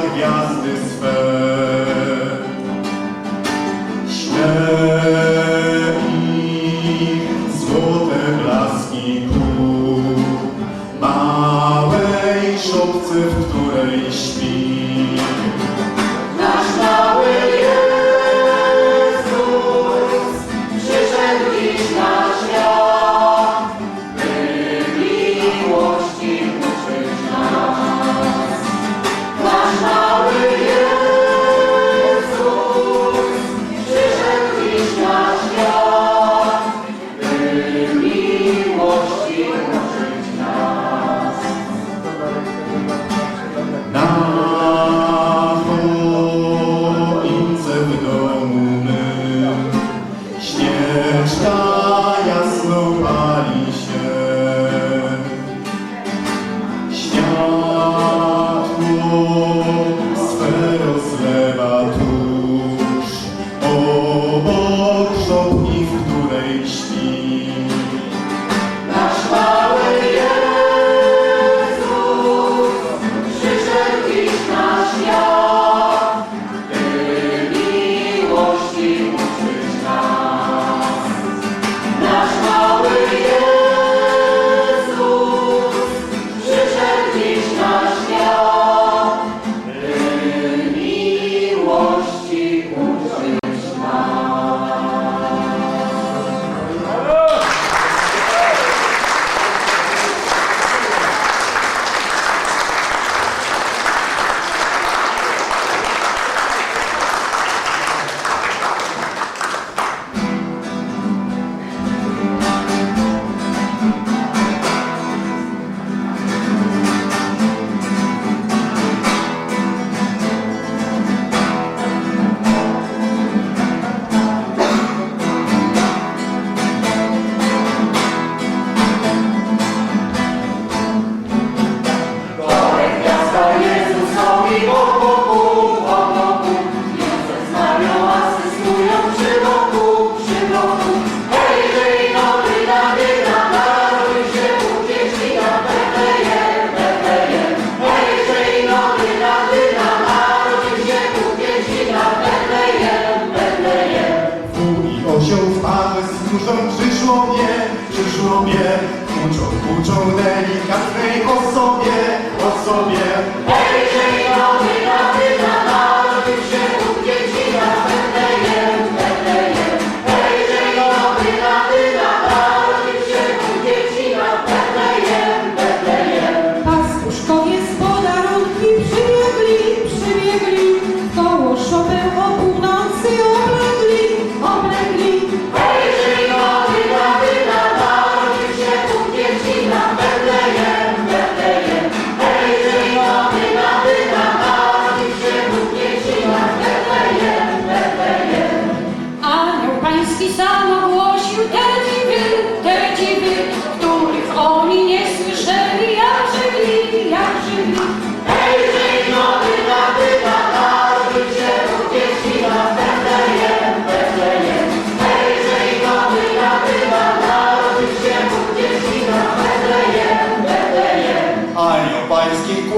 gwiazdy swe. Szle złote blaski małej szopce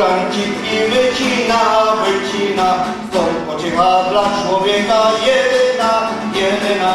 Uranki i mycina, mycina To pociecha dla człowieka jedyna, jedyna